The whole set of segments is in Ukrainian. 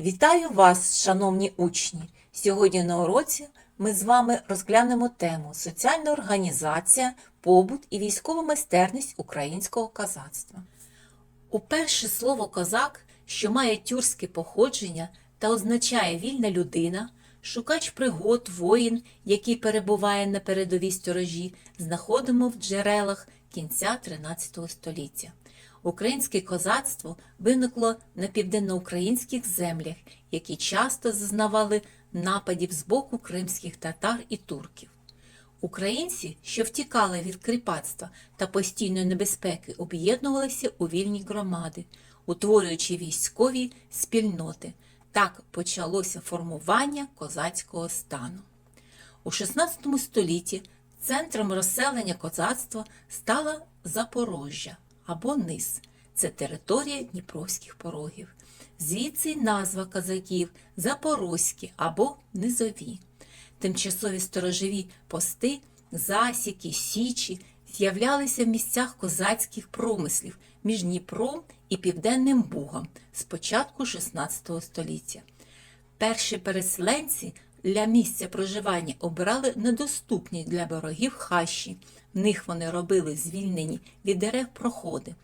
Вітаю вас, шановні учні! Сьогодні на уроці ми з вами розглянемо тему Соціальна організація, побут і військова майстерність українського козацтва. Уперше слово козак, що має тюркське походження та означає вільна людина, шукач пригод, воїн, який перебуває на передовій сторожі, знаходимо в джерелах кінця 13 століття. Українське козацтво виникло на південноукраїнських землях, які часто зазнавали нападів з боку кримських татар і турків. Українці, що втікали від кріпацтва та постійної небезпеки, об'єднувалися у вільні громади, утворюючи військові спільноти. Так почалося формування козацького стану. У XVI столітті центром розселення козацтва стала Запорожжя або Низ. Це територія Дніпровських порогів. Звідси назва козаків Запорозькі або Низові. Тимчасові сторожові пости, засіки, січі з'являлися в місцях козацьких промислів між Дніпром і Південним Бугом з початку XVI століття. Перші переселенці для місця проживання обирали недоступні для ворогів хащі. В них вони робили звільнені від дерев проходи.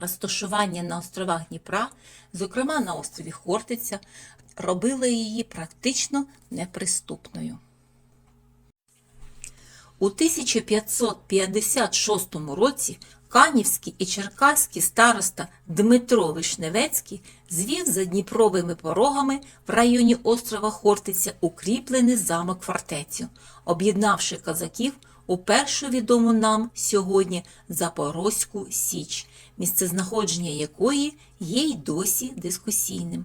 Розташування на островах Дніпра, зокрема на острові Хортиця, робило її практично неприступною. У 1556 році Канівський і Черкаський староста Дмитро Вишневецький звів за Дніпровими порогами в районі острова Хортиця укріплений замок фортецю, об'єднавши козаків у першу відому нам сьогодні Запорозьку Січ, місцезнаходження якої є й досі дискусійним.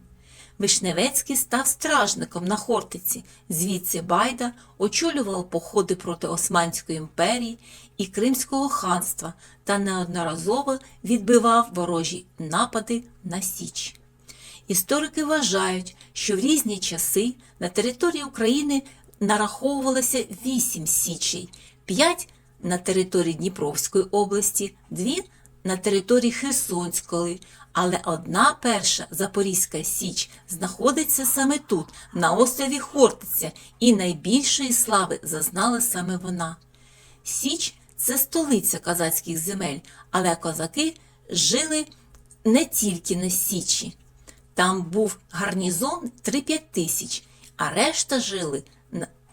Вишневецький став стражником на Хортиці, звідси Байда очолював походи проти Османської імперії і Кримського ханства та неодноразово відбивав ворожі напади на Січ. Історики вважають, що в різні часи на території України нараховувалося вісім січей, п'ять на території Дніпровської області, дві на території Херсонської, але одна перша Запорізька Січ знаходиться саме тут, на острові Хортиця, і найбільшої слави зазнала саме вона. Січ це столиця козацьких земель, але козаки жили не тільки на Січі. Там був гарнізон 3-5 тисяч, а решта жили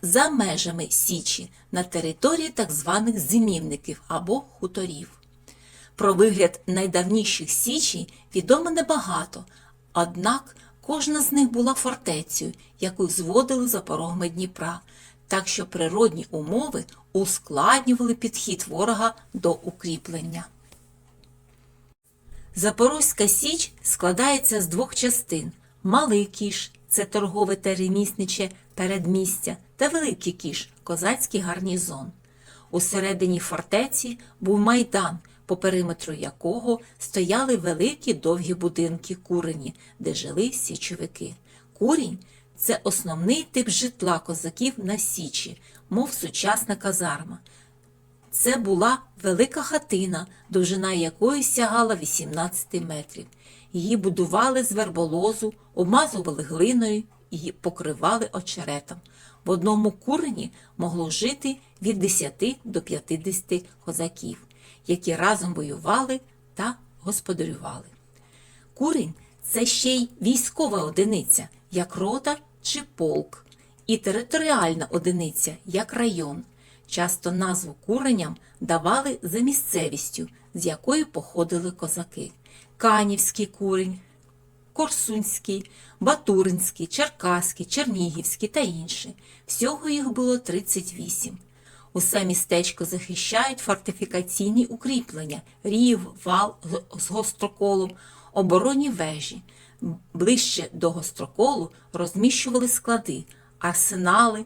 за межами Січі на території так званих зимівників або хуторів. Про вигляд найдавніших січей відомо небагато, однак кожна з них була фортецею, яку зводили за порогами Дніпра, так що природні умови ускладнювали підхід ворога до укріплення. Запорозька Січ складається з двох частин: Малий кіш це торгове та ремісниче передмістя, та Великий кіш козацький гарнізон. Усередині фортеці був майдан, по периметру якого стояли великі довгі будинки курені, де жили січовики. Курінь це основний тип житла козаків на Січі, мов сучасна казарма. Це була велика хатина, довжина якої сягала 18 метрів. Її будували з верболозу, обмазували глиною і покривали очеретом. В одному курені могло жити від 10 до 50 козаків, які разом воювали та господарювали. Курінь це ще й військова одиниця, як рота чи полк, і територіальна одиниця, як район. Часто назву куреням давали за місцевістю, з якої походили козаки: Канівський курень, Корсунський, Батуринський, Черкаський, Чернігівський та інші. Всього їх було 38. Усе містечко захищають фортифікаційні укріплення, рів, вал з гостроколом, оборонні вежі. Ближче до гостроколу розміщували склади, арсенали,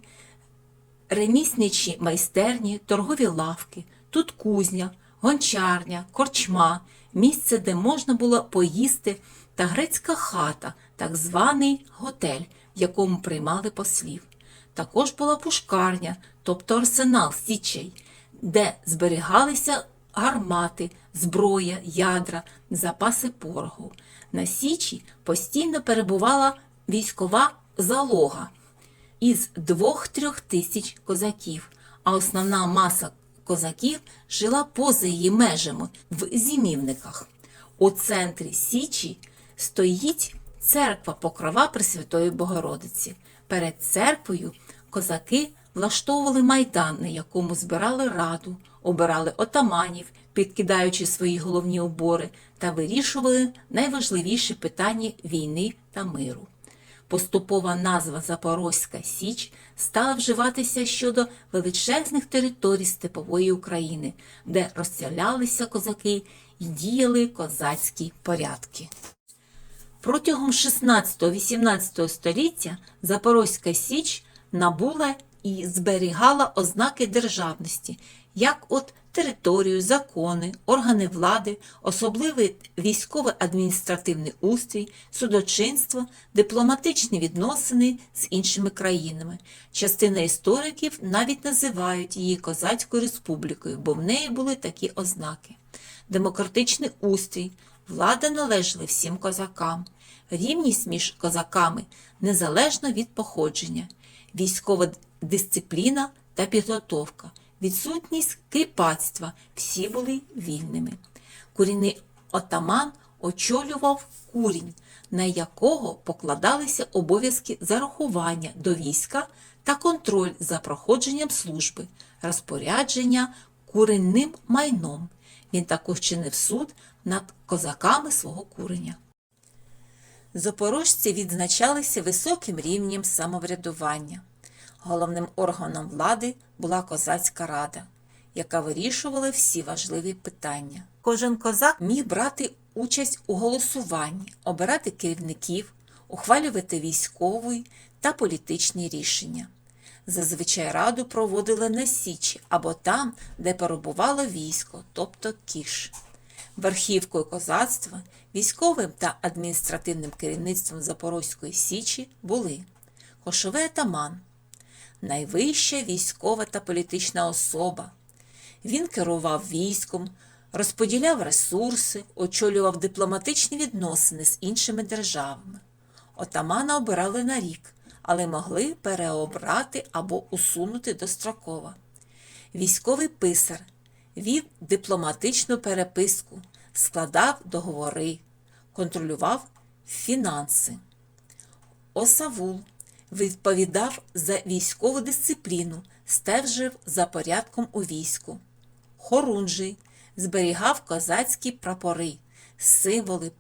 ремісничі майстерні, торгові лавки, тут кузня, гончарня, корчма, місце, де можна було поїсти, та грецька хата, так званий готель, в якому приймали послів. Також була пушкарня, тобто арсенал січей, де зберігалися гармати, зброя, ядра, запаси пороху. На Січі постійно перебувала військова залога із 2-3 тисяч козаків, а основна маса козаків жила поза її межами в зимівниках. У центрі Січі стоїть церква Покрова Пресвятої Богородиці. Перед церквою козаки влаштовували майдан, на якому збирали раду, обирали отаманів, підкидаючи свої головні обори, та вирішували найважливіші питання війни та миру. Поступова назва Запорозька Січ стала вживатися щодо величезних територій степової України, де розселялися козаки і діяли козацькі порядки. Протягом 16-18 століття Запорозька Січ набула і зберігала ознаки державності, як от територію, закони, органи влади, особливий військово-адміністративний устрій, судочинство, дипломатичні відносини з іншими країнами. Частина істориків навіть називають її Козацькою республікою, бо в неї були такі ознаки. Демократичний устрій, влада належала всім козакам, рівність між козаками незалежно від походження, військова дисципліна та підготовка, відсутність кріпацтва, всі були вільними. Курінний отаман очолював курінь, на якого покладалися обов'язки зарахування до війська та контроль за проходженням служби, розпорядження куренним майном. Він також чинив суд над козаками свого куреня. Запорожці відзначалися високим рівнем самоврядування. Головним органом влади була козацька рада, яка вирішувала всі важливі питання. Кожен козак міг брати участь у голосуванні, обирати керівників, ухвалювати військові та політичні рішення. Зазвичай раду проводили на Січі або там, де перебувало військо, тобто кіш. Верхівкою козацтва, військовим та адміністративним керівництвом Запорозької Січі були кошовий атаман, найвища військова та політична особа. Він керував військом, розподіляв ресурси, очолював дипломатичні відносини з іншими державами. Отамана обирали на рік, але могли переобрати або усунути достроково. Військовий писар вів дипломатичну переписку, складав договори, контролював фінанси. Осавул відповідав за військову дисципліну, стежив за порядком у війську. Хорунжий зберігав козацькі прапори, символи,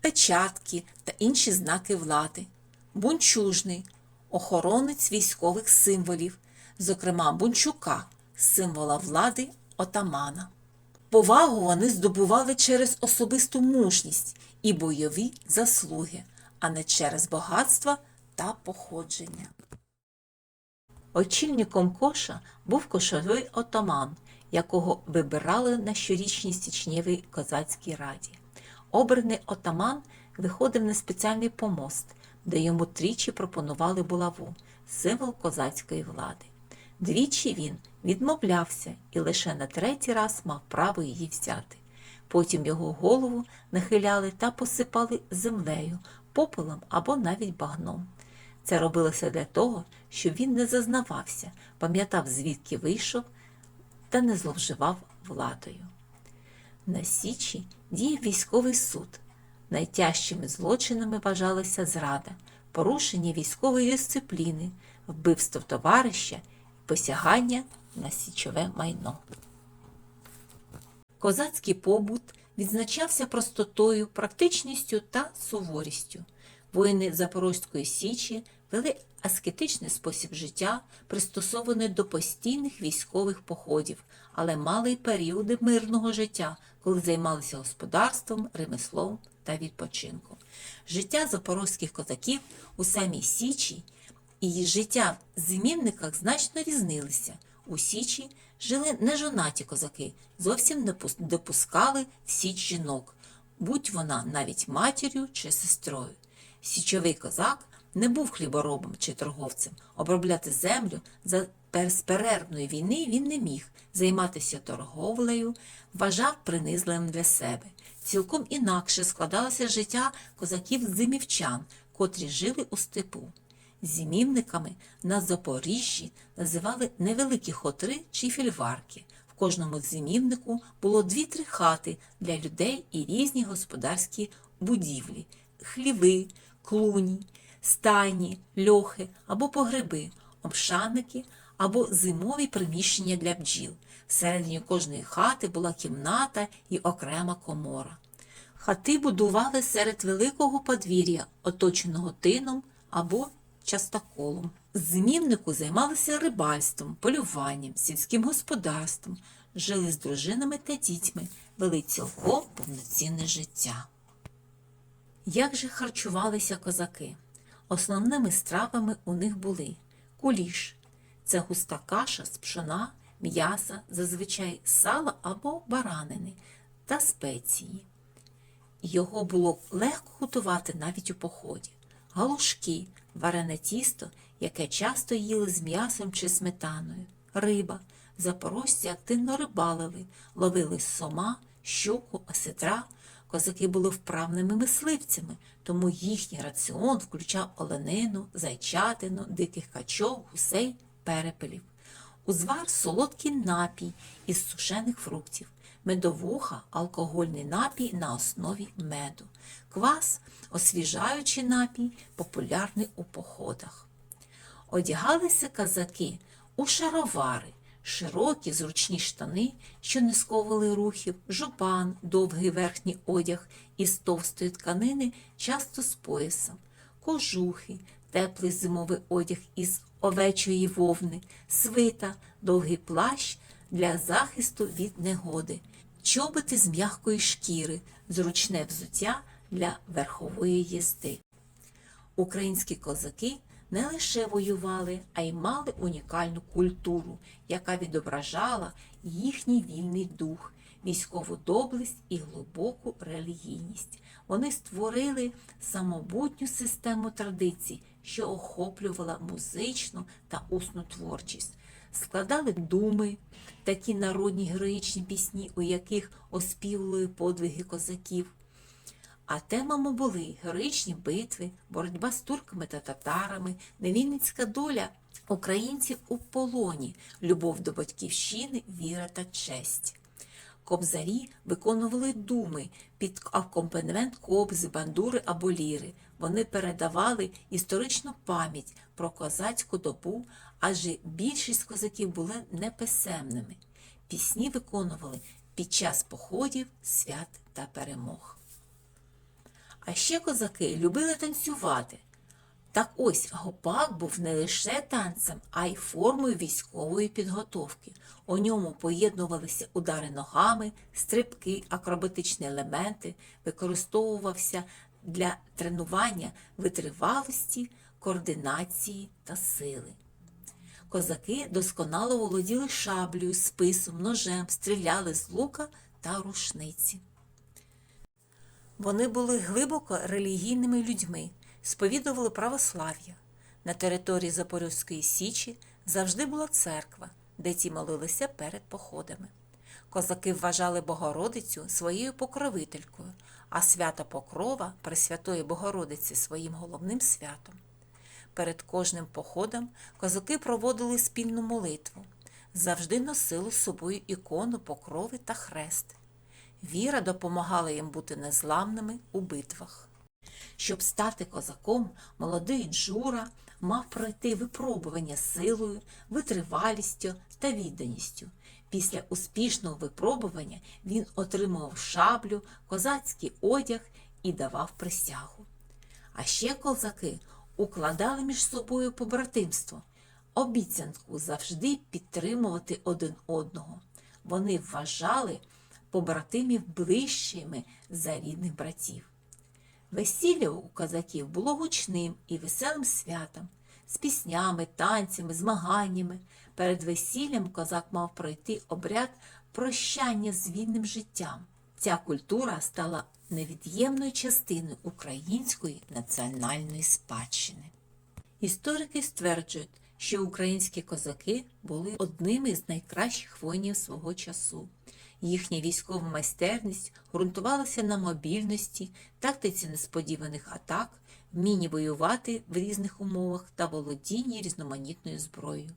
печатки та інші знаки влади. Бунчужний охоронець військових символів, зокрема бунчука, символа влади отамана. Повагу вони здобували через особисту мужність і бойові заслуги, а не через багатство та походження. Очільником коша був кошовий отаман, якого вибирали на щорічній січнєвій козацькій раді. Обраний отаман виходив на спеціальний помост, де йому тричі пропонували булаву, символ козацької влади. Двічі він відмовлявся і лише на третій раз мав право її взяти. Потім його голову нахиляли та посипали землею, попелом або навіть багном. Це робилося для того, щоб він не зазнавався, пам'ятав, звідки вийшов та не зловживав владою. На Січі діяв військовий суд. Найтяжчими злочинами вважалася зрада, порушення військової дисципліни, вбивство товариша посягання на січове майно. Козацький побут відзначався простотою, практичністю та суворістю. Воїни Запорозької Січі вели аскетичний спосіб життя, пристосований до постійних військових походів, але мали й періоди мирного життя, коли займалися господарством, ремеслом та відпочинком. Життя запорозьких козаків у самій Січі її життя в зимівниках значно різнилися. У Січі жили нежонаті козаки, зовсім не допускали в січ жінок, будь вона навіть матір'ю чи сестрою. Січовий козак не був хліборобом чи торговцем. Обробляти землю за безперервної війни він не міг. Займатися торговлею вважав принизливим для себе. Цілком інакше складалося життя козаків-зимівчан, котрі жили у степу. Зимівниками на Запоріжжі називали невеликі хотри чи фільварки. В кожному зимівнику було дві-три хати для людей і різні господарські будівлі хліви, клуні, стайні, льохи або погреби, обшанники або зимові приміщення для бджіл. Всередині кожної хати була кімната і окрема комора. Хати будували серед великого подвір'я, оточеного тином або частоколом. Зимівнику займалися рибальством, полюванням, сільським господарством, жили з дружинами та дітьми, вели цілком повноцінне життя. Як же харчувалися козаки? Основними стравами у них були куліш це густа каша з пшона, м'яса, зазвичай сала або баранини та спеції. Його було легко готувати навіть у поході. Галушки, варене тісто, яке часто їли з м'ясом чи сметаною, риба. Запорожці активно рибалили, ловили сома, щуку, осетра. Козаки були вправними мисливцями, тому їхній раціон включав оленину, зайчатину, диких качок, гусей, перепелів. Узвар солодкий напій із сушених фруктів, медовуха алкогольний напій на основі меду, квас освіжаючий напій, популярний у походах. Одягалися казаки у шаровари, широкі зручні штани, що не сковували рухів, жупан, довгий верхній одяг із товстої тканини, часто з поясом, кожухи, теплий зимовий одяг із овечої вовни, свита, довгий плащ для захисту від негоди, чоботи з м'якої шкіри, зручне взуття для верхової їзди. Українські козаки не лише воювали, а й мали унікальну культуру, яка відображала їхній вільний дух, військову доблесть і глибоку релігійність. Вони створили самобутню систему традицій, що охоплювала музичну та усну творчість. Складали думи, такі народні героїчні пісні, у яких оспівували подвиги козаків. А темами були героїчні битви, боротьба з турками та татарами, невільницька доля українців у полоні, любов до батьківщини, віра та честь. Кобзарі виконували думи під акомпанемент кобзи, бандури або ліри. Вони передавали історичну пам'ять про козацьку добу, адже більшість козаків були неписемними. Пісні виконували під час походів, свят та перемог. А ще козаки любили танцювати. Так ось гопак був не лише танцем, а й формою військової підготовки. У ньому поєднувалися удари ногами, стрибки, акробатичні елементи, використовувався для тренування витривалості, координації та сили. Козаки досконало володіли шаблею, списом, ножем, стріляли з лука та рушниці. Вони були глибоко релігійними людьми, сповідували православ'я. На території Запорізької Січі завжди була церква, де ті молилися перед походами. Козаки вважали Богородицю своєю покровителькою, а свято Покрова Пресвятої Богородиці своїм головним святом. Перед кожним походом козаки проводили спільну молитву, завжди носили з собою ікону покрови та хрест. Віра допомагала їм бути незламними у битвах. Щоб стати козаком, молодий Джура мав пройти випробування силою, витривалістю та відданістю. Після успішного випробування він отримав шаблю, козацький одяг і давав присягу. А ще козаки укладали між собою побратимство, обіцянку завжди підтримувати один одного. Вони вважали побратимів ближчими за рідних братів. Весілля у козаків було гучним і веселим святом, з піснями, танцями, змаганнями. Перед весіллям козак мав пройти обряд прощання з вільним життям. Ця культура стала невід'ємною частиною української національної спадщини. Історики стверджують, що українські козаки були одними з найкращих воїнів свого часу. Їхня військова майстерність ґрунтувалася на мобільності, тактиці несподіваних атак, вмінні воювати в різних умовах та володінні різноманітною зброєю.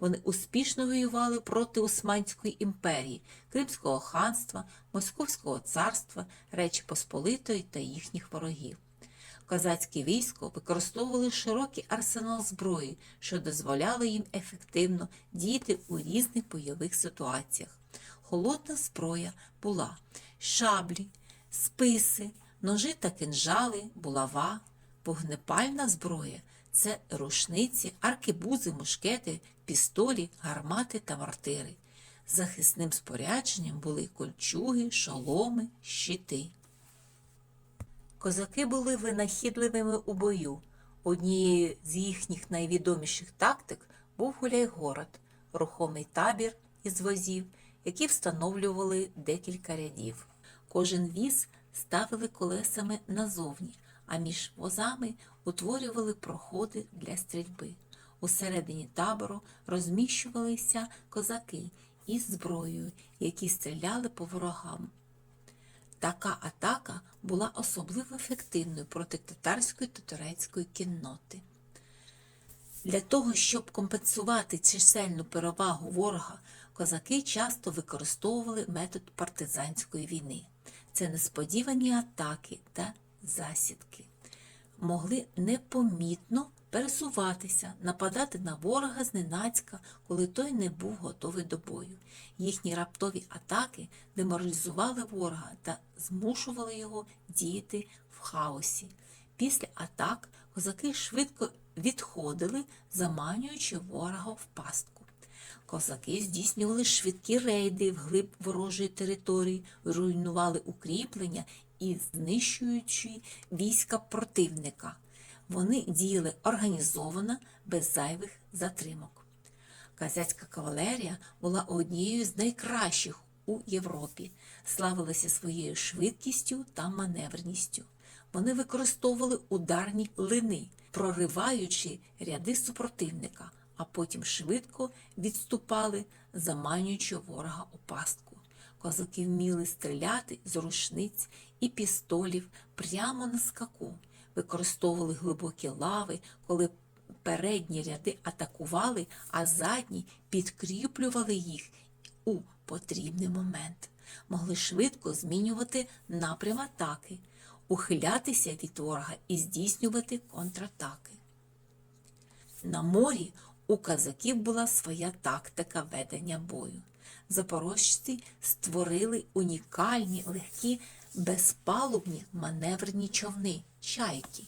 Вони успішно воювали проти Османської імперії, Кримського ханства, Московського царства, Речі Посполитої та їхніх ворогів. Козацьке військо використовували широкий арсенал зброї, що дозволяло їм ефективно діяти у різних бойових ситуаціях. Холодна зброя була шаблі, списи, ножи та кинжали, булава, вогнепальна зброя це рушниці, аркебузи, мушкети, пістолі, гармати та мортири. Захисним спорядженням були кольчуги, шоломи, щити. Козаки були винахідливими у бою. Однією з їхніх найвідоміших тактик був гуляй-город, рухомий табір із возів, які встановлювали декілька рядів. Кожен віз ставили колесами назовні, а між возами утворювали проходи для стрільби. Усередині табору розміщувалися козаки із зброєю, які стріляли по ворогам. Така атака була особливо ефективною проти татарської та турецької кінноти. Для того, щоб компенсувати чисельну перевагу ворога, козаки часто використовували метод партизанської війни. Це несподівані атаки та засідки. Могли непомітно пересуватися, нападати на ворога зненацька, коли той не був готовий до бою. Їхні раптові атаки деморалізували ворога та змушували його діяти в хаосі. Після атак козаки швидко відходили, заманюючи ворога в пастку. Козаки здійснювали швидкі рейди вглиб ворожої території, руйнували укріплення і знищуючи війська противника. Вони діяли організовано, без зайвих затримок. Козацька кавалерія була однією з найкращих у Європі, славилася своєю швидкістю та маневрністю. Вони використовували ударні лини, прориваючи ряди супротивника, а потім швидко відступали, заманюючи ворога у пастку. Козаки вміли стріляти з рушниць і пістолів прямо на скаку, використовували глибокі лави, коли передні ряди атакували, а задні підкріплювали їх у потрібний момент. Могли швидко змінювати напрям атаки, ухилятися від ворога і здійснювати контратаки. На морі у казаків була своя тактика ведення бою. Запорожці створили унікальні, легкі, безпалубні маневрені човни чайки,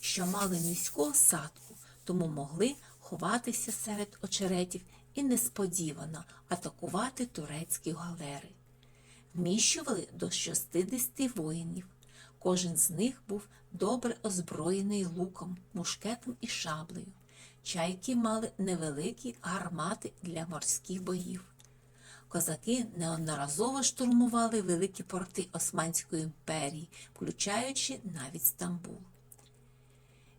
що мали низьку осадку, тому могли ховатися серед очеретів і несподівано атакувати турецькі галери. Вміщували до 60 воїнів. Кожен з них був добре озброєний луком, мушкетом і шаблею. Чайки мали невеликі гармати для морських боїв. Козаки неодноразово штурмували великі порти Османської імперії, включаючи навіть Стамбул.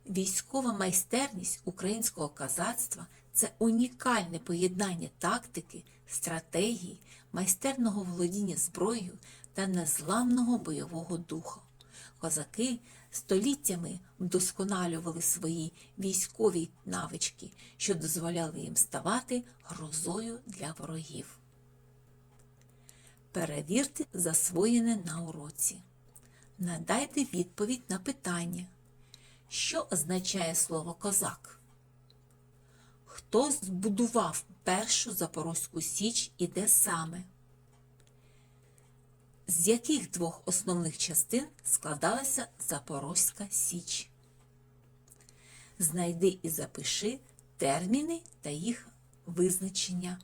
Військова майстерність українського козацтва це унікальне поєднання тактики, стратегії, майстерного володіння зброєю та незламного бойового духу. Козаки століттями вдосконалювали свої військові навички, що дозволяли їм ставати грозою для ворогів. Перевірте засвоєне на уроці. Надайте відповідь на питання. Що означає слово козак? Хто збудував першу Запорозьку Січ і де саме? З яких двох основних частин складалася Запорозька Січ? Знайди і запиши терміни та їх визначення.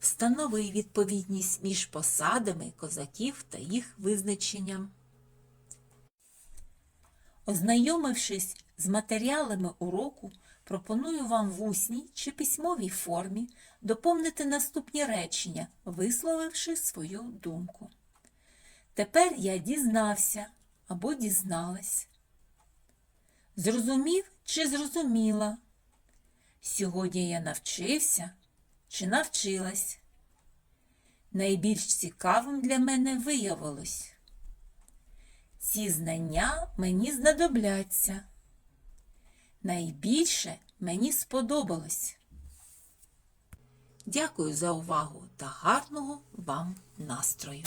Встанови відповідність між посадами козаків та їх визначенням. Ознайомившись з матеріалами уроку, пропоную вам в усній чи письмовій формі доповнити наступні речення, висловивши свою думку. Тепер я дізнався або дізналась. Зрозумів чи зрозуміла? Сьогодні я навчився чи навчилась? Найбільш цікавим для мене виявилось. Ці знання мені знадобляться. Найбільше мені сподобалось. Дякую за увагу та гарного вам настрою!